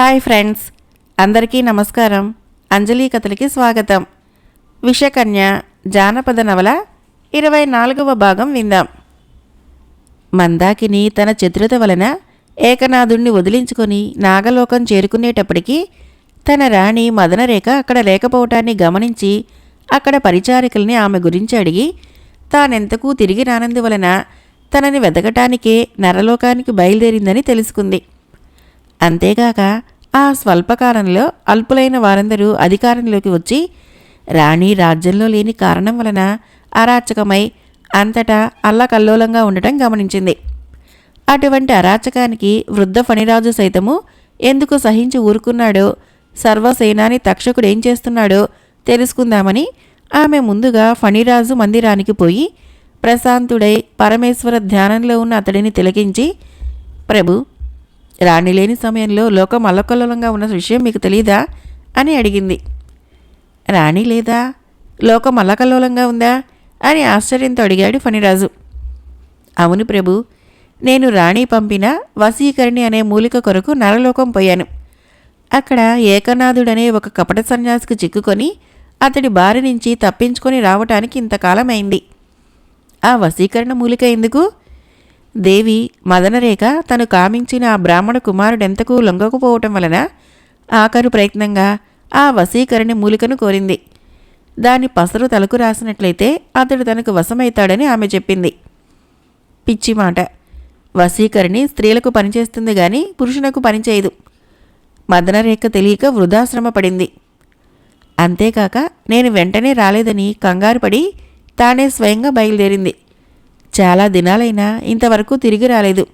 Hi friends అందరికీ నమస్కారం. అంజలి కథలకి స్వాగతం. విషకన్య జానపద నవల ఇరవై నాలుగవ భాగం విందాం. మందాకిని తన చతురత వలన ఏకనాథుణ్ణి వదిలించుకొని నాగలోకం చేరుకునేటప్పటికీ తన రాణి మదనరేఖ అక్కడ లేకపోవటాన్ని గమనించి అక్కడ పరిచారికల్ని ఆమె గురించి అడిగి తానెంతకు తిరిగి రానందువలన తనని వెతకటానికే నరలోకానికి బయలుదేరిందని తెలుసుకుంది. అంతేగాక ఆ స్వల్పకాలంలో అల్పులైన వారందరూ అధికారంలోకి వచ్చి రాణి రాజ్యంలో లేని కారణం వలన అరాచకమై అంతటా అల్లకల్లోలంగా ఉండటం గమనించింది. అటువంటి అరాచకానికి వృద్ధ ఫణిరాజు సైతము ఎందుకు సహించి ఊరుకున్నాడో సర్వసేనాని తక్షకుడేం చేస్తున్నాడో తెలుసుకుందామని ఆమె ముందుగా ఫణిరాజు మందిరానికి పోయి ప్రశాంతుడై పరమేశ్వర ధ్యానంలో ఉన్న అతడిని తిలకించి ప్రభు రాణి లేని సమయంలో లోకం అల్లకల్లోలంగా ఉన్న విషయం మీకు తెలీదా? అని అడిగింది. రాణి లేదా? లోకం అల్లకల్లోలంగా ఉందా? అని ఆశ్చర్యంతో అడిగాడు ఫణిరాజు. అవును ప్రభు నేను రాణి పంపిన వసీకరణి అనే మూలిక కొరకు నరలోకం పోయాను. అక్కడ ఏకనాథుడనే ఒక కపట సన్యాసికి చిక్కుకొని అతడి బారి నుంచి తప్పించుకొని రావటానికి ఇంతకాలమైంది. ఆ వసీకరణ మూలిక ఎందుకు? దేవి మదనరేఖ తను కామించిన ఆ బ్రాహ్మణ కుమారుడెంతకు లొంగకపోవటం వలన ఆఖరు ప్రయత్నంగా ఆ వశీకరణి మూలికను కోరింది. దాని పసరు తలకు రాసినట్లయితే అతడు తనకు వశమవుతాడని ఆమె చెప్పింది. పిచ్చి మాట. వశీకరణి స్త్రీలకు పనిచేస్తుంది గాని పురుషునకు పనిచేయదు మదనరేఖ తెలియక వృధాశ్రమ పడింది. అంతేకాక నేను వెంటనే రాలేదని కంగారుపడి తానే స్వయంగా బయలుదేరింది. చాలా దినాలైనా ఇంతవరకు తిరిగి రాలేదు.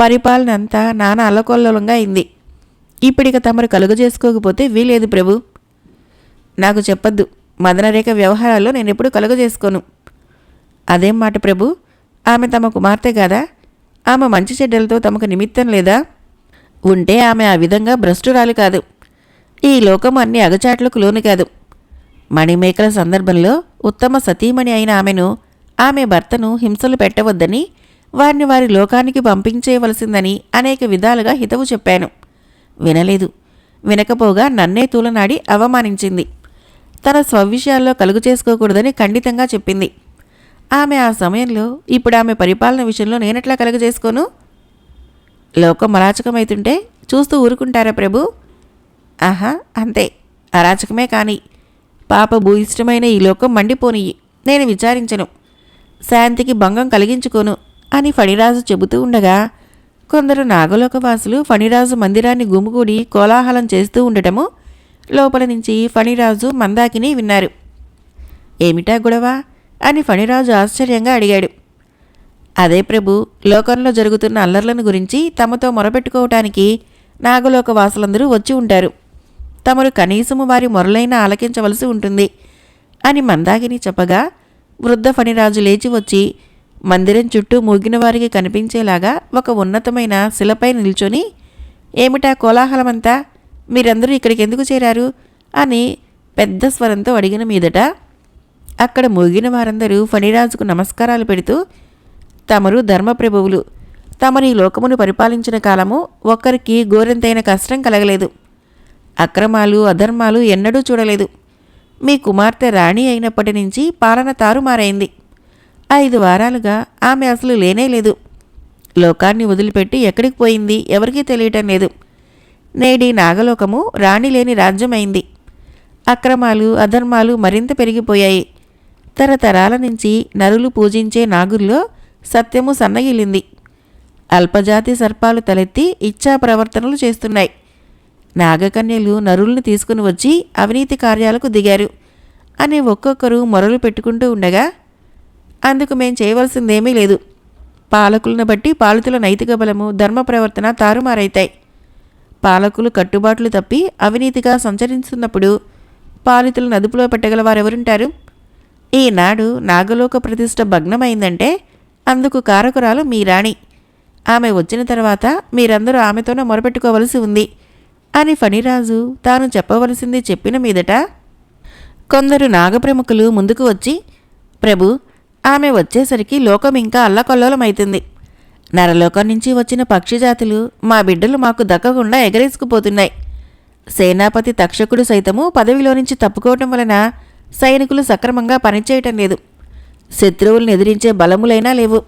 పరిపాలన అంతా నాన్న అల్లకొల్లోలంగా అయింది. ఇప్పటిక తమరు కలుగజేసుకోకపోతే వీలేదు ప్రభు. నాకు చెప్పొద్దు. మదనరేఖ వ్యవహారాల్లో నేను ఎప్పుడు కలుగజేసుకోను అదేం మాట ప్రభు? ఆమె తమ కుమార్తె కాదా? ఆమె మంచి చెడ్డలతో తమకు నిమిత్తం లేదా? ఉంటే ఆమె ఆ విధంగా భ్రష్టురాలు కాదు. ఈ లోకం అన్ని అగచాట్లకు లోను కాదు. మణిమేకల సందర్భంలో ఉత్తమ సతీమణి అయిన ఆమెను ఆమె భర్తను హింసలు పెట్టవద్దని వారిని వారి లోకానికి పంపించేయవలసిందని అనేక విధాలుగా హితవు చెప్పాను. వినలేదు. వినకపోగా నన్నే తూలనాడి అవమానించింది. తన స్వవిషయాల్లో కలుగు చేసుకోకూడదని ఖండితంగా చెప్పింది. ఆమె ఆ సమయంలో ఇప్పుడు ఆమె పరిపాలన విషయంలో నేనెట్లా కలుగు చేసుకోను? లోకం అరాచకమైతుంటే చూస్తూ ఊరుకుంటారా ప్రభు? ఆహా అంతే. అరాచకమే కాని పాప భూయిష్టమైన ఈ లోకం మండిపోనియ్యి. నేను విచారించను. శాంతికి భంగం కలిగించుకోను అని ఫణిరాజు చెబుతూ ఉండగా కొందరు నాగలోకవాసులు ఫణిరాజు మందిరాన్ని గుమిగూడి కోలాహలం చేస్తూ ఉండటము లోపల నుంచి ఫణిరాజు మందాకిని విన్నారు. ఏమిటా గొడవ? అని ఫణిరాజు ఆశ్చర్యంగా అడిగాడు. అదే ప్రభు లోకంలో జరుగుతున్న అల్లర్లను గురించి తమతో మొరపెట్టుకోవటానికి నాగలోక వాసులందరూ వచ్చి ఉంటారు. తమరు కనీసము వారి మొరలైన ఆలకించవలసి ఉంటుంది అని మందాకిని చెప్పగా వృద్ధ ఫణిరాజు లేచి వచ్చి మందిరం చుట్టూ మూగిన వారికి కనిపించేలాగా ఒక ఉన్నతమైన శిలపై నిల్చొని ఏమిటా కోలాహలమంతా? మీరందరూ ఇక్కడికి ఎందుకు చేరారు? అని పెద్ద స్వరంతో అడిగిన మీదట అక్కడ మూగిన వారందరూ ఫణిరాజుకు నమస్కారాలు పెడుతూ తమరు ధర్మప్రభువులు. తమరు ఈ లోకమును పరిపాలించిన కాలము ఒక్కరికి గోరెంతైన కష్టం కలగలేదు. అక్రమాలు అధర్మాలు ఎన్నడూ చూడలేదు. మీ కుమార్తె రాణి అయినప్పటి నుంచి పాలన తారుమారైంది. ఐదు వారాలుగా ఆమె అసలు లేనే లేదు. లోకాన్ని వదిలిపెట్టి ఎక్కడికి పోయింది ఎవరికీ తెలియటం లేదు. నేడి నాగలోకము రాణి లేని రాజ్యమైంది. అక్రమాలు అధర్మాలు మరింత పెరిగిపోయాయి. తరతరాల నుంచి నరులు పూజించే నాగుల్లో సత్యము సన్నగిల్లింది. అల్పజాతి సర్పాలు తలెత్తి ఇచ్చా ప్రవర్తనలు చేస్తున్నాయి. నాగకన్యలు నరుల్ని తీసుకుని వచ్చి అవినీతి కార్యాలకు దిగారు. అని ఒక్కొక్కరు మొరలు పెట్టుకుంటూ ఉండగా అందుకు మేం చేయవలసిందేమీ లేదు. పాలకులను బట్టి పాలితుల నైతిక బలము ధర్మ ప్రవర్తన తారుమారైతాయి. పాలకులు కట్టుబాట్లు తప్పి అవినీతిగా సంచరిస్తున్నప్పుడు పాలితులను అదుపులో పెట్టగల వారెవరుంటారు? ఈనాడు నాగలోక ప్రతిష్ట భగ్నమైందంటే అందుకు కారకురాలు మీ రాణి. ఆమె వచ్చిన తర్వాత మీరందరూ ఆమెతోనే మొరపెట్టుకోవలసి ఉంది. అని ఫణిరాజు తాను చెప్పవలసింది చెప్పిన మీదట కొందరు నాగప్రముఖులు ముందుకు వచ్చి ప్రభు ఆమె వచ్చేసరికి లోకం ఇంకా అల్లకొల్లోలమైతుంది. నరలోకం నుంచి వచ్చిన పక్షి జాతులు మా బిడ్డలు మాకు దక్కకుండా ఎగరేసుకుపోతున్నాయి. సేనాపతి తక్షకుడు సైతము పదవిలో నుంచి తప్పుకోవటం వలన సైనికులు సక్రమంగా పనిచేయటం లేదు. శత్రువులను ఎదిరించే బలములైనా లేవు.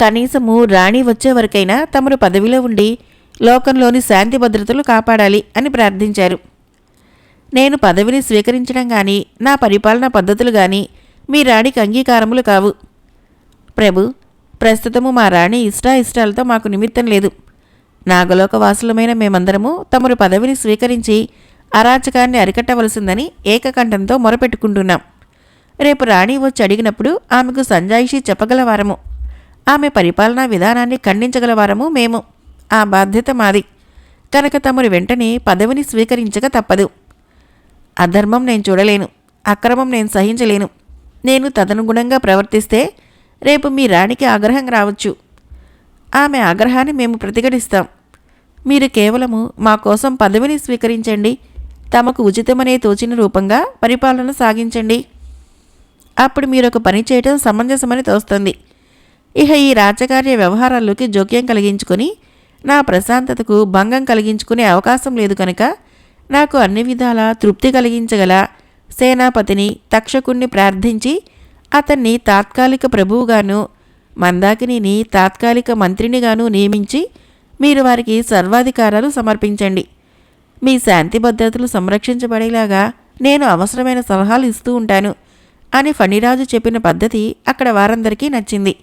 కనీసము రాణి వచ్చే వరకైనా తమరు పదవిలో ఉండి లోకంలోని శాంతి భద్రతలు కాపాడాలి అని ప్రార్థించారు. నేను పదవిని స్వీకరించడం కానీ నా పరిపాలన పద్ధతులు కానీ మీ రాణికి అంగీకారములు కావు. ప్రభు ప్రస్తుతము మా రాణి ఇష్టాయిష్టాలతో మాకు నిమిత్తం లేదు. నాగలోక వాసులమైన మేమందరము తమరు పదవిని స్వీకరించి అరాచకాన్ని అరికట్టవలసిందని ఏకకంఠంతో మొరపెట్టుకుంటున్నాం. రేపు రాణి వచ్చి అడిగినప్పుడు ఆమెకు సంజాయిషి చెప్పగలవారము. ఆమె పరిపాలనా విధానాన్ని ఖండించగలవారము మేము. ఆ బాధ్యత మాది. కనుక తమరు వెంటనే పదవిని స్వీకరించక తప్పదు. అధర్మం నేను చూడలేను. అక్రమం నేను సహించలేను. నేను తదనుగుణంగా ప్రవర్తిస్తే రేపు మీ రాణికి ఆగ్రహం రావచ్చు. ఆమె ఆగ్రహాన్ని మేము ప్రతిఘటిస్తాం. మీరు కేవలము మా కోసం పదవిని స్వీకరించండి. తమకు ఉచితమనే తోచిన రూపంగా పరిపాలన సాగించండి. అప్పుడు మీరు ఒక పని చేయటం సమంజసమని తోస్తుంది. ఇహ ఈ రాజకార్య వ్యవహారాల్లోకి జోక్యం కలిగించుకొని నా ప్రశాంతతకు భంగం కలిగించుకునే అవకాశం లేదు కనుక నాకు అన్ని విధాల తృప్తి కలిగించగల సేనాపతిని తక్షకుణ్ణి ప్రార్థించి అతన్ని తాత్కాలిక ప్రభువుగాను మందాకిని తాత్కాలిక మంత్రినిగాను నియమించి మీరు వారికి సర్వాధికారాలు సమర్పించండి. మీ శాంతి భద్రతలు సంరక్షించబడేలాగా నేను అవసరమైన సలహాలు ఇస్తూ ఉంటాను అని ఫణిరాజు చెప్పిన పద్ధతి అక్కడ వారందరికీ నచ్చింది.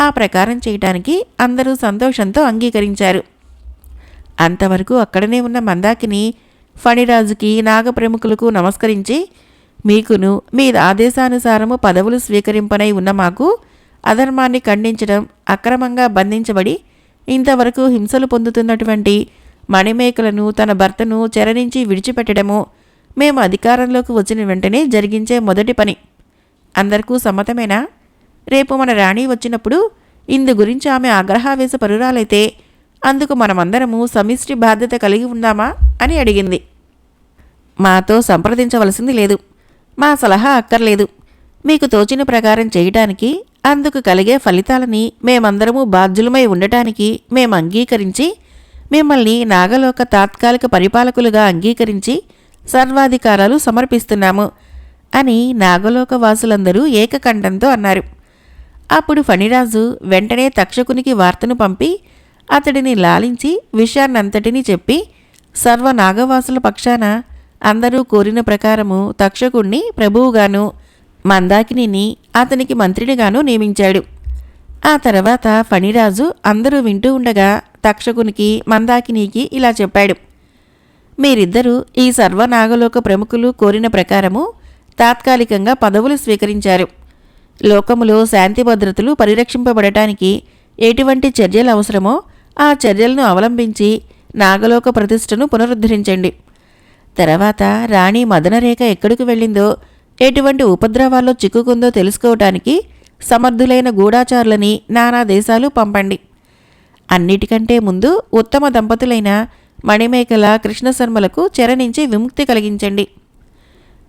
ఆ ప్రకారం చేయటానికి అందరూ సంతోషంతో అంగీకరించారు. అంతవరకు అక్కడనే ఉన్న మందాకిని ఫణిరాజుకి నాగప్రముఖులకు నమస్కరించి మీకును మీ ఆదేశానుసారము పదవులు స్వీకరింపనై ఉన్న మాకు అధర్మాన్ని ఖండించడం అక్రమంగా బంధించబడి ఇంతవరకు హింసలు పొందుతున్నటువంటి మణిమేకలను తన భర్తను చెరనించి విడిచిపెట్టడము మేము అధికారంలోకి వచ్చిన వెంటనే జరిగించే మొదటి పని. అందరికీ సమ్మతమేనా? రేపు మన రాణి వచ్చినప్పుడు ఇందు గురించి ఆమె ఆగ్రహావేశ పరురాలైతే అందుకు మనమందరము సమిష్టి బాధ్యత కలిగి ఉందామా అని అడిగింది. మాతో సంప్రదించవలసింది లేదు. మా సలహా అక్కర్లేదు. మీకు తోచిన ప్రకారం చేయటానికి అందుకు కలిగే ఫలితాలని మేమందరము బాధ్యులమై ఉండటానికి మేము అంగీకరించి మిమ్మల్ని నాగలోక తాత్కాలిక పరిపాలకులుగా అంగీకరించి సర్వాధికారాలు సమర్పిస్తున్నాము అని నాగలోక వాసులందరూ ఏకకంఠంతో అన్నారు. అప్పుడు ఫణిరాజు వెంటనే తక్షకునికి వార్తను పంపి అతడిని లాలించి విషయాన్నంతటినీ చెప్పి సర్వ నాగవాసుల పక్షాన అందరూ కోరిన ప్రకారము తక్షకుణ్ణి ప్రభువుగాను మందాకిని అతనికి మంత్రినిగాను నియమించాడు. ఆ తర్వాత ఫణిరాజు అందరూ వింటూ ఉండగా తక్షకునికి మందాకినికి ఇలా చెప్పాడు. మీరిద్దరూ ఈ సర్వనాగలోక ప్రముఖులు కోరిన ప్రకారము తాత్కాలికంగా పదవులు స్వీకరించారు. లోకములో శాంతి భద్రతలు పరిరక్షింపబడటానికి ఎటువంటి చర్యలు అవసరమో ఆ చర్యలను అవలంబించి నాగలోక ప్రతిష్టను పునరుద్ధరించండి. తర్వాత రాణి మదనరేఖ ఎక్కడికి వెళ్ళిందో ఎటువంటి ఉపద్రవాల్లో చిక్కుకుందో తెలుసుకోవటానికి సమర్థులైన గూఢాచారులని నానా దేశాలు పంపండి. అన్నిటికంటే ముందు ఉత్తమ దంపతులైన మణిమేకల కృష్ణశర్మలకు చెర నుంచి విముక్తి కలిగించండి.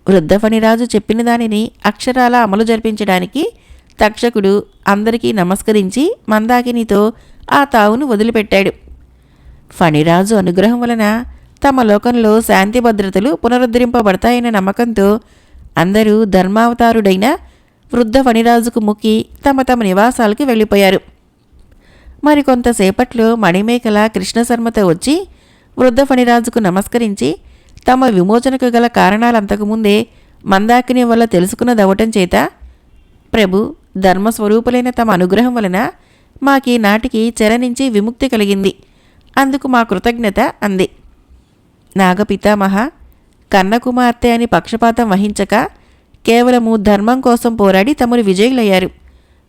వృద్ధఫణిరాజు చెప్పిన దానిని అక్షరాల అమలు జరిపించడానికి తక్షకుడు అందరికీ నమస్కరించి మందాకినితో ఆ తావును వదిలిపెట్టాడు. ఫణిరాజు అనుగ్రహం వలన తమ లోకంలో శాంతి భద్రతలు పునరుద్ధరింపబడతాయనే నమ్మకంతో అందరూ ధర్మావతారుడైన వృద్ధ ఫణిరాజుకు ముక్కి తమ తమ నివాసాలకు వెళ్ళిపోయారు. మరికొంతసేపట్లో మణిమేకల కృష్ణశర్మతో వచ్చి వృద్ధ ఫణిరాజుకు నమస్కరించి తమ విమోచనకు గల కారణాలు అంతకుముందే మందాకిని వల్ల తెలుసుకున్నదవటం చేత ప్రభు ధర్మస్వరూపులైన తమ అనుగ్రహం వలన మాకీ నాటికి చెర నుంచి విముక్తి కలిగింది. అందుకు మా కృతజ్ఞత అంది. నాగపితామహ కన్నకుమార్తె అని పక్షపాతం వహించక కేవలము ధర్మం కోసం పోరాడి తమరు విజయులయ్యారు.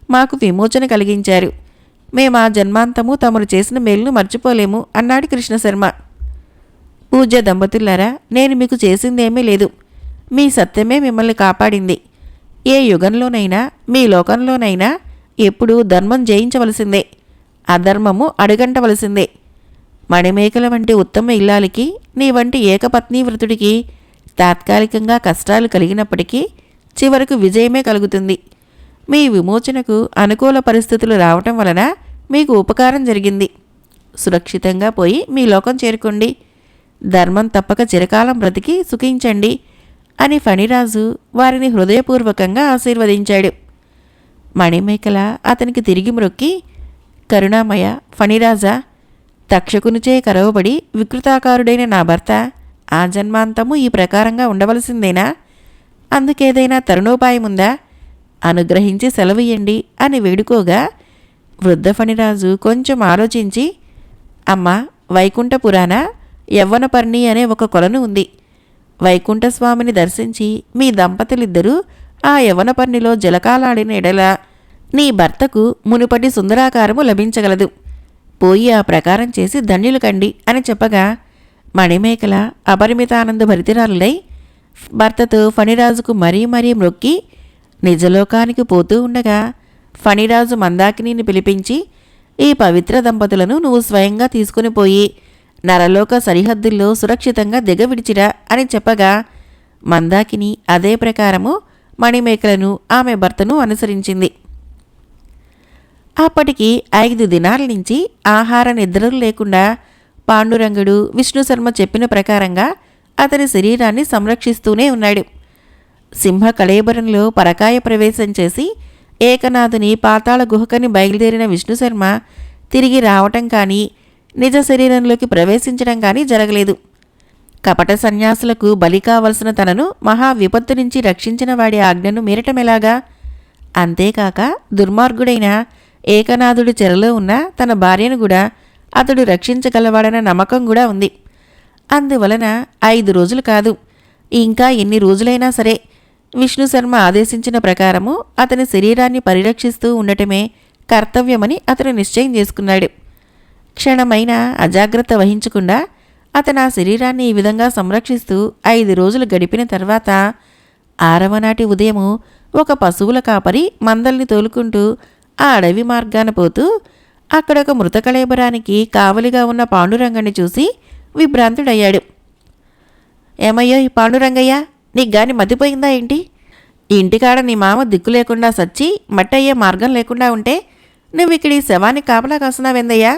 మాకు విమోచన కలిగించారు. మేము ఆ జన్మాంతము తమరు చేసిన మేలును మర్చిపోలేము అన్నాడు కృష్ణశర్మ. పూజ్య దంపతులారా నేను మీకు చేసిందేమీ లేదు. మీ సత్యమే మిమ్మల్ని కాపాడింది. ఏ యుగంలోనైనా మీ లోకంలోనైనా ఎప్పుడూ ధర్మం జయించవలసిందే. అధర్మము అడుగంటవలసిందే. మణిమేకల వంటి ఉత్తమ ఇల్లాలకి నీ వంటి ఏకపత్ని వ్రతుడికి తాత్కాలికంగా కష్టాలు కలిగినప్పటికీ చివరకు విజయమే కలుగుతుంది. మీ విమోచనకు అనుకూల పరిస్థితులు రావటం వలన మీకు ఉపకారం జరిగింది. సురక్షితంగా పోయి మీ లోకం చేరుకోండి. ధర్మం తప్పక చిరకాలం బ్రతికి సుఖించండి అని ఫణిరాజు వారిని హృదయపూర్వకంగా ఆశీర్వదించాడు. మణిమేకల అతనికి తిరిగి మ్రొక్కి కరుణామయ ఫణిరాజా తక్షకునిచే కరవబడి వికృతాకారుడైన నా భర్త ఆ జన్మాంతము ఈ ప్రకారంగా ఉండవలసిందేనా? అందుకేదైనా తరుణోపాయముందా అనుగ్రహించి సెలవియండి అని వేడుకోగా వృద్ధ ఫణిరాజు కొంచెం ఆలోచించి అమ్మ వైకుంఠపురాణ యవ్వనపర్ణి అనే ఒక కొలను ఉంది. వైకుంఠస్వామిని దర్శించి మీ దంపతులిద్దరూ ఆ యవ్వనపర్ణిలో జలకాలాడిన ఎడల నీ భర్తకు మునుపటి సుందరాకారము లభించగలదు. పోయి ఆ ప్రకారం చేసి ధన్యులు కండి అని చెప్పగా మణిమేకల అపరిమితానంద భరితిరాలులై భర్తతో ఫణిరాజుకు మరీ మరీ మ్రొక్కి నిజలోకానికి పోతూ ఉండగా ఫణిరాజు మందాకినిని పిలిపించి ఈ పవిత్ర దంపతులను నువ్వు స్వయంగా తీసుకుని పోయి నరలోక సరిహద్దుల్లో సురక్షితంగా దిగవిడిచిరా అని చెప్పగా మందాకిని అదే ప్రకారము మణిమేకలను ఆమె భర్తను అనుసరించింది. అప్పటికి ఐదు దినాల నుంచి ఆహార నిద్రలు లేకుండా పాండురంగుడు విష్ణుశర్మ చెప్పిన ప్రకారంగా అతని శరీరాన్ని సంరక్షిస్తూనే ఉన్నాడు. సింహ కళేబరంలో పరకాయ ప్రవేశం చేసి ఏకనాథుని పాతాళ గుహకని బయలుదేరిన విష్ణుశర్మ తిరిగి రావటం కానీ నిజ శరీరంలోకి ప్రవేశించడం కానీ జరగలేదు. కపట సన్యాసులకు బలి కావలసిన తనను మహా విపత్తు నుంచి రక్షించిన వాడి ఆజ్ఞను మీరటమెలాగా అంతేకాక దుర్మార్గుడైన ఏకనాథుడి చెరలో ఉన్న తన భార్యను కూడా అతడు రక్షించగలవాడన్న నమ్మకం కూడా ఉంది. అందువలన ఐదు రోజులు కాదు ఇంకా ఎన్ని రోజులైనా సరే విష్ణు శర్మ ఆదేశించిన ప్రకారము అతని శరీరాన్ని పరిరక్షిస్తూ ఉండటమే కర్తవ్యమని అతను నిశ్చయం చేసుకున్నాడు. క్షణమైన అజాగ్రత్త వహించకుండా అతను ఆ శరీరాన్ని ఈ విధంగా సంరక్షిస్తూ ఐదు రోజులు గడిపిన తర్వాత ఆరవ నాటి ఉదయము ఒక పశువుల కాపరి మందల్ని తోలుకుంటూ ఆ అడవి మార్గాన పోతూ అక్కడ ఒక మృతకళేబరానికి కావలిగా ఉన్న పాండురంగని చూసి విభ్రాంతుడయ్యాడు. ఏమయ్యో ఈ పాండురంగయ్య నీకు గాని మతిపోయిందా ఏంటి? ఇంటికాడ నీ మామ దిక్కు లేకుండా సచ్చి మట్టయ్యే మార్గం లేకుండా ఉంటే నువ్వు ఇక్కడ ఈ శవాన్ని కాపలా కాస్తున్నావెందయ్యా?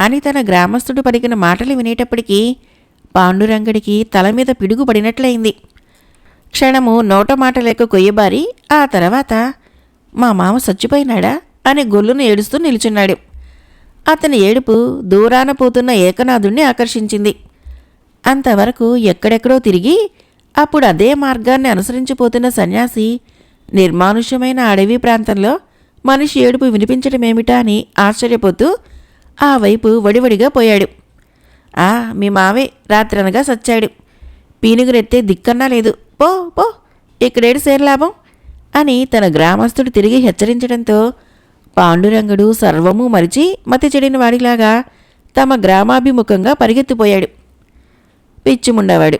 అని తన గ్రామస్తుడు పలికిన మాటలు వినేటప్పటికీ పాండురంగడికి తల మీద పిడుగు పడినట్లయింది క్షణము నోట మాట లేక కొయ్యబారి ఆ తర్వాత మా మామ చచ్చిపోయినాడా? అని గొల్లును ఏడుస్తూ నిలుచున్నాడు. అతని ఏడుపు దూరాన పోతున్న ఏకనాథుణ్ణి ఆకర్షించింది. అంతవరకు ఎక్కడెక్కడో తిరిగి అప్పుడు అదే మార్గాన్ని అనుసరించిపోతున్న సన్యాసి నిర్మానుష్యమైన అడవి ప్రాంతంలో మనిషి ఏడుపు వినిపించడమేమిటా అని ఆశ్చర్యపోతూ ఆ వైపు వడివడిగా పోయాడు. ఆ మీ మావే రాత్రనగా సచ్చాడు. పీనుగురెత్తే దిక్కన్నా లేదు. పో పో ఇక్కడేడు సేరలాభం అని తన గ్రామస్తుడు తిరిగి హెచ్చరించడంతో పాండురంగుడు సర్వము మరిచి మతి చెడిన వాడిలాగా తమ గ్రామాభిముఖంగా పరిగెత్తిపోయాడు. పిచ్చిముండవాడు.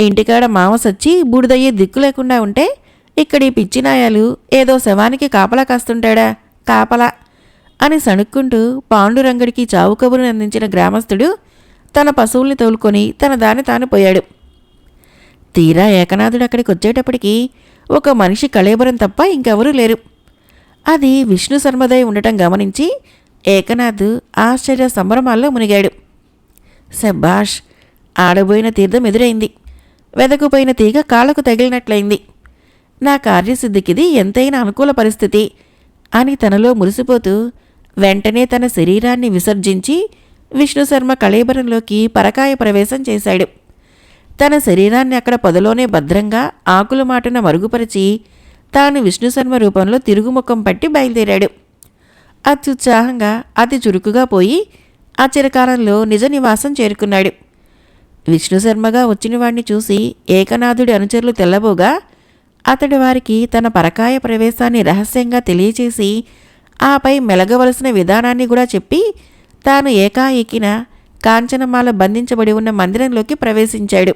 ఇంటికాడ మామ సచ్చి బూడిదయ్యే దిక్కు లేకుండా ఉంటే ఇక్కడి పిచ్చినాయాలు ఏదో శవానికి కాపలా కాస్తుంటాడా? కాపలా. అని సణుక్కుంటూ పాండురంగడికి చావు కబురుని అందించిన గ్రామస్తుడు తన పశువుల్ని తోలుకొని తన దాని తాను పోయాడు. తీరా ఏకనాథుడు అక్కడికి వచ్చేటప్పటికి ఒక మనిషి కళేబరం తప్ప ఇంకెవరూ లేరు. అది విష్ణు శర్మదై ఉండటం గమనించి ఏకనాథ్ ఆశ్చర్య సంభ్రమాల్లో మునిగాడు. శబాష్ ఆడబోయిన తీర్థం ఎదురైంది. వెదకుపోయిన తీగ కాళ్ళకు తగిలినట్లయింది. నా కార్యసిద్ధికిది ఎంతైనా అనుకూల పరిస్థితి అని తనలో మురిసిపోతూ వెంటనే తన శరీరాన్ని విసర్జించి విష్ణుశర్మ కళేబరంలోకి పరకాయ ప్రవేశం చేశాడు. తన శరీరాన్ని అక్కడ పొదలోనే భద్రంగా ఆకుల మాటన మరుగుపరిచి తాను విష్ణుశర్మ రూపంలో తిరుగుముఖం పట్టి బయలుదేరాడు. అత్యుత్సాహంగా అతి చురుకుగా పోయి ఆ చిరకాలంలో నిజ నివాసం చేరుకున్నాడు. విష్ణుశర్మగా వచ్చినవాణ్ణి చూసి ఏకనాథుడి అనుచరులు తెల్లబోగా అతడు వారికి తన పరకాయ ప్రవేశాన్ని రహస్యంగా తెలియచేసి ఆపై మెలగవలసిన విధానాన్ని కూడా చెప్పి తాను ఏకాఏకిన కాంచనమాల బంధించబడి ఉన్న మందిరంలోకి ప్రవేశించాడు.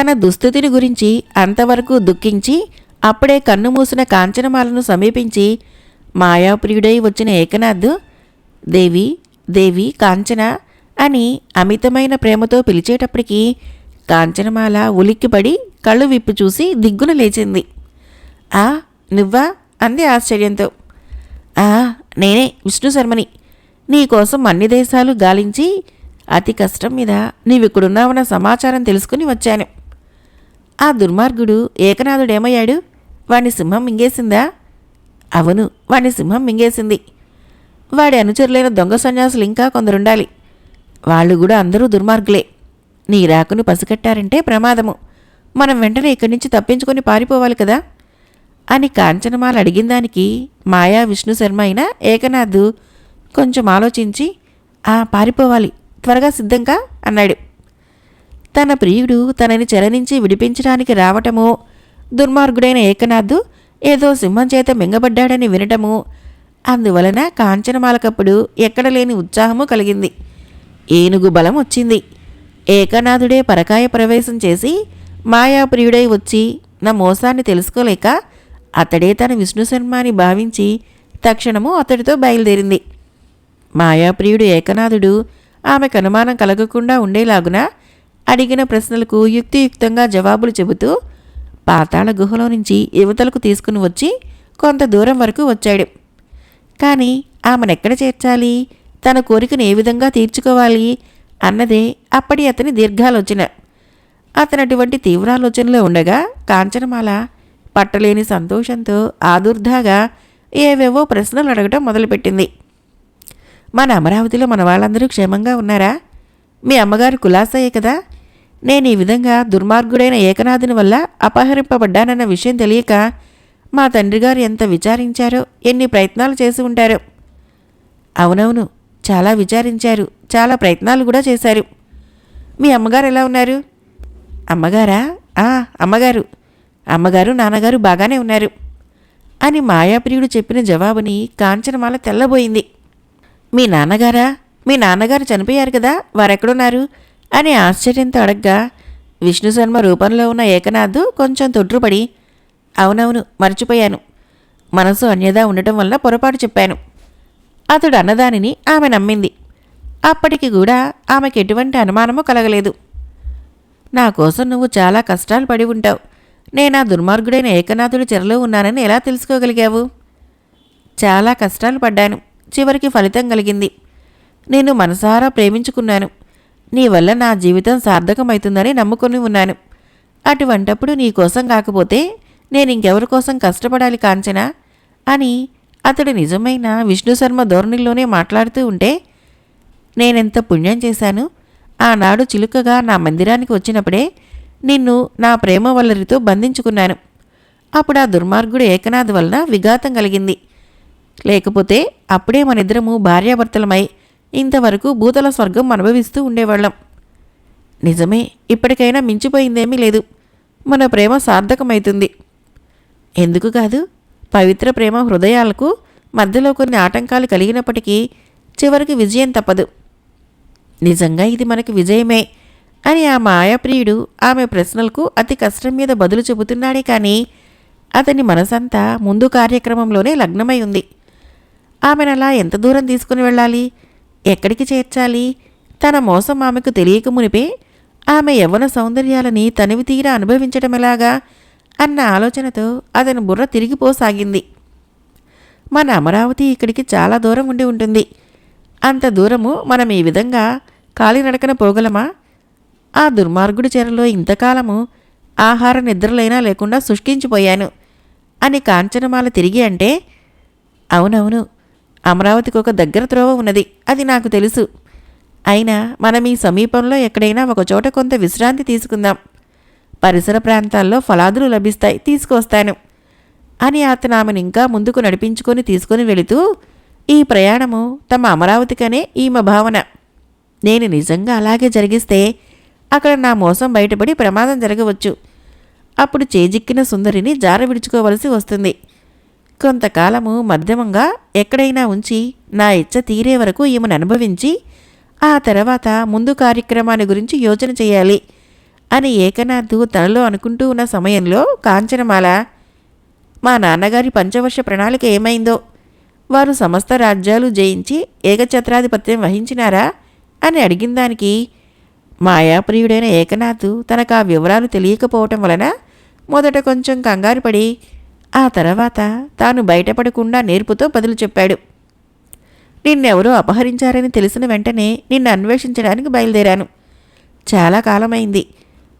తన దుస్థితిని గురించి అంతవరకు దుఃఖించి అప్పుడే కన్నుమూసిన కాంచనమాలను సమీపించి మాయాప్రియుడై వచ్చిన ఏకనాథ్ దేవి దేవి కాంచన అని అమితమైన ప్రేమతో పిలిచేటప్పటికీ కాంచనమాల ఉలిక్కిపడి కళ్ళు విప్పి చూసి దిగ్గున లేచింది. ఆ నువ్వా? అంది ఆశ్చర్యంతో. నేనే విష్ణు శర్మని. నీకోసం అన్ని దేశాలు గాలించి అతి కష్టం మీద నీవిక్కడున్నావన్న సమాచారం తెలుసుకుని వచ్చాను. ఆ దుర్మార్గుడు ఏకనాథుడేమయ్యాడు? వాణ్ణి సింహం మింగేసిందా? అవును వాణ్ణి సింహం మింగేసింది. వాడి అనుచరులైన దొంగ సన్యాసులు ఇంకా కొందరుండాలి. వాళ్ళు కూడా అందరూ దుర్మార్గులే. నీ రాకును పసికట్టారంటే ప్రమాదము. మనం వెంటనే ఇక్కడి నుంచి తప్పించుకొని పారిపోవాలి కదా? అని కాంచనమాల అడిగిన దానికి మాయా విష్ణు శర్మ అయిన ఏకనాథ్ కొంచెం ఆలోచించి ఆ పారిపోవాలి త్వరగా సిద్ధంగా అన్నాడు. తన ప్రియుడు తనని చెర నుంచి విడిపించడానికి రావటము దుర్మార్గుడైన ఏకనాథ్ ఏదో సింహం చేత మింగబడ్డాడని వినటము అందువలన కాంచనమాలకప్పుడు ఎక్కడ లేని ఉత్సాహము కలిగింది. ఏనుగు బలం వచ్చింది. ఏకనాథుడే పరకాయ ప్రవేశం చేసి మాయాప్రియుడై వచ్చి నా మోసాన్ని తెలుసుకోలేక అతడే తన విష్ణు శర్మ అని భావించి తక్షణము అతడితో బయలుదేరింది. మాయాప్రియుడు ఏకనాథుడు ఆమెకు అనుమానం కలగకుండా ఉండేలాగున అడిగిన ప్రశ్నలకు యుక్తియుక్తంగా జవాబులు చెబుతూ పాతాళ గుహలో నుంచి యువతలకు తీసుకుని వచ్చి కొంత దూరం వరకు వచ్చాడు. కానీ ఆమెనెక్కడ చేర్చాలి? తన కోరికను ఏ విధంగా తీర్చుకోవాలి? అన్నదే అప్పటి అతని దీర్ఘాలోచన. అతనటువంటి తీవ్రాలోచనలో ఉండగా కాంచనమాల పట్టలేని సంతోషంతో ఆదుర్దాగా ఏవేవో ప్రశ్నలు అడగటం మొదలుపెట్టింది. మన అమరావతిలో మన వాళ్ళందరూ క్షేమంగా ఉన్నారా? మీ అమ్మగారు కులాసయ్యే కదా? నేను ఈ విధంగా దుర్మార్గుడైన ఏకనాథుని వల్ల అపహరింపబడ్డానన్న విషయం తెలియక మా తండ్రి గారు ఎంత విచారించారో ఎన్ని ప్రయత్నాలు చేసి ఉంటారో. అవునవును చాలా విచారించారు చాలా ప్రయత్నాలు కూడా చేశారు. మీ అమ్మగారు ఎలా ఉన్నారు? అమ్మగారా? ఆ అమ్మగారు అమ్మగారు నాన్నగారు బాగానే ఉన్నారు అని మాయాప్రియుడు చెప్పిన జవాబుని కాంచనమాల తెల్లబోయింది. మీ నాన్నగారా? మీ నాన్నగారు చనిపోయారు కదా వారెక్కడున్నారు? అని ఆశ్చర్యంతో అడగ్గా విష్ణు శర్మ రూపంలో ఉన్న ఏకనాథ్ కొంచెం తొట్రుపడి అవునవును మర్చిపోయాను. మనసు అన్యదా ఉండటం వల్ల పొరపాటు చెప్పాను. అతడు అన్నదానిని ఆమె నమ్మింది. అప్పటికి కూడా ఆమెకు ఎటువంటి అనుమానము కలగలేదు. నా కోసం నువ్వు చాలా కష్టాలు పడి ఉంటావు. నేను ఆ దుర్మార్గుడైన ఏకనాథుడి చెరలో ఉన్నానని ఎలా తెలుసుకోగలిగావు? చాలా కష్టాలు పడ్డాను. చివరికి ఫలితం కలిగింది. నేను మనసారా ప్రేమించుకున్నాను. నీ వల్ల నా జీవితం సార్థకమవుతుందని నమ్ముకొని ఉన్నాను. అటువంటప్పుడు నీ కోసం కాకపోతే నేను ఇంకెవరి కోసం కష్టపడాలి కాంచనా? అని అతడు నిజమైన విష్ణు శర్మ ధోరణిలోనే మాట్లాడుతూ ఉంటే నేనెంత పుణ్యం చేశాను? ఆనాడు చిలుకగా నా మందిరానికి వచ్చినప్పుడే నిన్ను నా ప్రేమ వల్లరితో బంధించుకున్నాను. అప్పుడు ఆ దుర్మార్గుడు ఏకనాథ్ వలన విఘాతం కలిగింది. లేకపోతే అప్పుడే మనిద్దరము భార్యాభర్తలమై ఇంతవరకు భూతల స్వర్గం అనుభవిస్తూ ఉండేవాళ్ళం. నిజమే ఇప్పటికైనా మించిపోయిందేమీ లేదు. మన ప్రేమ సార్థకమవుతుంది ఎందుకు కాదు? పవిత్ర ప్రేమ హృదయాలకు మధ్యలో కొన్ని ఆటంకాలు కలిగినప్పటికీ చివరికి విజయం తప్పదు. నిజంగా ఇది మనకి విజయమే. అని ఆ మాయాప్రియుడు ఆమె ప్రశ్నలకు అతి కష్టం మీద బదులు చెబుతున్నాడే కానీ అతని మనసంతా ముందు కార్యక్రమంలోనే లగ్నమై ఉంది. ఆమెను అలా ఎంత దూరం తీసుకుని వెళ్ళాలి? ఎక్కడికి చేర్చాలి? తన మోసం ఆమెకు తెలియక మునిపే ఆమె యవ్వన సౌందర్యాలని తనివి తీరా అనుభవించడం ఎలాగా అన్న ఆలోచనతో అతని బుర్ర తిరిగిపోసాగింది. మన అమరావతి ఇక్కడికి చాలా దూరం ఉండి ఉంటుంది. అంత దూరము మనం ఈ విధంగా కాలినడకన పోగలమా? ఆ దుర్మార్గుడి చెరలో ఇంతకాలము ఆహార నిద్రలైనా లేకుండా శుష్కించిపోయాను. అని కాంచనమాల తిరిగి అంటే అవునవును అమరావతికి ఒక దగ్గర త్రోవ ఉన్నది అది నాకు తెలుసు. అయినా మనం ఈ సమీపంలో ఎక్కడైనా ఒక చోట కొంత విశ్రాంతి తీసుకుందాం. పరిసర ప్రాంతాల్లో ఫలాదులు లభిస్తాయి తీసుకొస్తాను. అని అతను ఆమెను ఇంకా ముందుకు నడిపించుకొని తీసుకొని వెళుతూ ఈ ప్రయాణము తమ అమరావతికనే ఈమె భావన. నేను నిజంగా అలాగే జరిగిస్తే అక్కడ నా మోసం బయటపడి ప్రమాదం జరగవచ్చు. అప్పుడు చేజిక్కిన సుందరిని జార విడుచుకోవలసి వస్తుంది. కొంతకాలము మధ్యమంగా ఎక్కడైనా ఉంచి నా ఇచ్చ తీరే వరకు ఈమెను అనుభవించి ఆ తర్వాత ముందు కార్యక్రమాన్ని గురించి యోచన చేయాలి అని ఏకనాథ్ తనలో అనుకుంటూ ఉన్న సమయంలో కాంచనమాల మా నాన్నగారి పంచవర్ష ప్రణాళిక ఏమైందో? వారు సమస్త రాజ్యాలు జయించి ఏకఛత్రాధిపత్యం వహించినారా? అని అడిగిన దానికి మాయాప్రియుడైన ఏకనాథ్ తనకు ఆ వివరాలు తెలియకపోవటం వలన మొదట కొంచెం కంగారు పడి ఆ తర్వాత తాను బయటపడకుండా నేర్పుతో బదులు చెప్పాడు. నిన్నెవరో అపహరించారని తెలిసిన వెంటనే నిన్ను అన్వేషించడానికి బయలుదేరాను. చాలా కాలమైంది.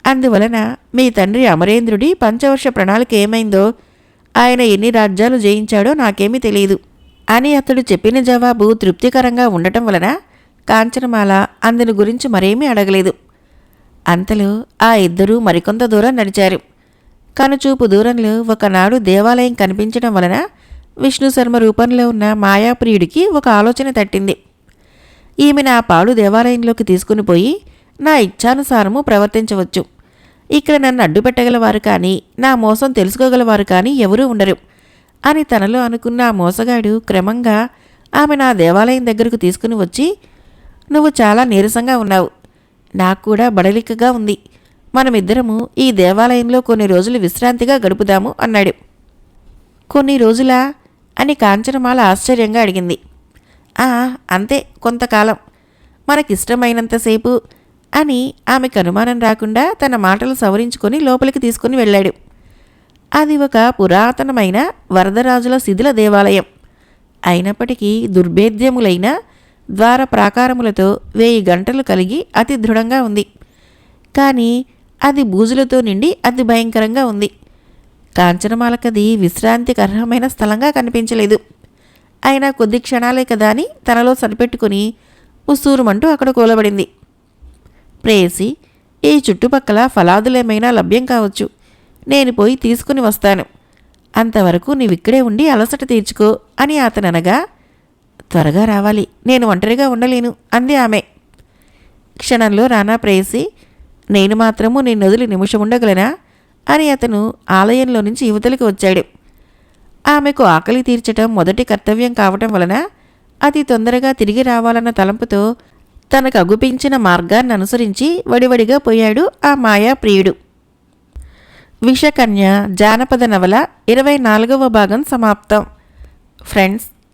అందువలన మీ తండ్రి అమరేంద్రుడి పంచవర్ష ప్రణాళిక ఏమైందో ఆయన ఎన్ని రాజ్యాలు జయించాడో నాకేమీ తెలియదు. అని అతడు చెప్పిన జవాబు తృప్తికరంగా ఉండటం వలన కాంచనమాల అందుని గురించి మరేమీ అడగలేదు. అంతలో ఆ ఇద్దరూ మరికొంత దూరం నడిచారు. కనుచూపు దూరంలో ఒకనాడు దేవాలయం కనిపించడం వలన విష్ణు శర్మ రూపంలో ఉన్న మాయాప్రియుడికి ఒక ఆలోచన తట్టింది. ఈమె నా పాడు దేవాలయంలోకి తీసుకుని పోయి నా ఇచ్ఛానుసారము ప్రవర్తించవచ్చు. ఇక్కడ నన్ను అడ్డుపెట్టగలవారు కానీ నా మోసం తెలుసుకోగలవారు కానీ ఎవరూ ఉండరు అని తనలో అనుకున్న ఆ మోసగాడు క్రమంగా ఆమె నా దేవాలయం దగ్గరకు తీసుకుని వచ్చి నువ్వు చాలా నీరసంగా ఉన్నావు. నాకు కూడా బడలికగా ఉంది. మనమిద్దరము ఈ దేవాలయంలో కొన్ని రోజులు విశ్రాంతిగా గడుపుదాము అన్నాడు. కొన్ని రోజులా? అని కాంచనమాల ఆశ్చర్యంగా అడిగింది. ఆ అంతే కొంతకాలం. మనకిష్టమైనంతసేపు అని ఆమెకు అనుమానం రాకుండా తన మాటలు సవరించుకొని లోపలికి తీసుకుని వెళ్ళాడు. అది ఒక పురాతనమైన వరదరాజుల శిథిల దేవాలయం. అయినప్పటికీ దుర్భేద్యములైన ద్వార ప్రాకారములతో వేయి గంటలు కలిగి అతి దృఢంగా ఉంది. కానీ అది బూజులతో నిండి అతి భయంకరంగా ఉంది. కాంచనమాలకది విశ్రాంతికి అర్హమైన స్థలంగా కనిపించలేదు. అయినా కొద్ది క్షణాలే కదా అని తనలో సరిపెట్టుకుని ఉసూరుమంటూ అక్కడ కూలబడింది. ప్రేసి ఈ చుట్టుపక్కల ఫలాదులేమైనా లభ్యం కావచ్చు. నేను పోయి తీసుకుని వస్తాను. అంతవరకు నీవిక్కడే ఉండి అలసట తీర్చుకో అని అతననగా త్వరగా రావాలి. నేను ఒంటరిగా ఉండలేను అంది ఆమె. క్షణంలో రానా ప్రేయసి నేను మాత్రము నేను వదిలి నిమిషం ఉండగలనా? అని అతను ఆలయంలో నుంచి యువతలకు వచ్చాడు. ఆమెకు ఆకలి తీర్చటం మొదటి కర్తవ్యం కావటం వలన అతి తొందరగా తిరిగి రావాలన్న తలంపుతో తనకు అగుపించిన మార్గాన్ని అనుసరించి వడివడిగా పోయాడు ఆ మాయా ప్రియుడు. విషకన్య జానపద నవల ఇరవై నాలుగవ భాగం సమాప్తం. ఫ్రెండ్స్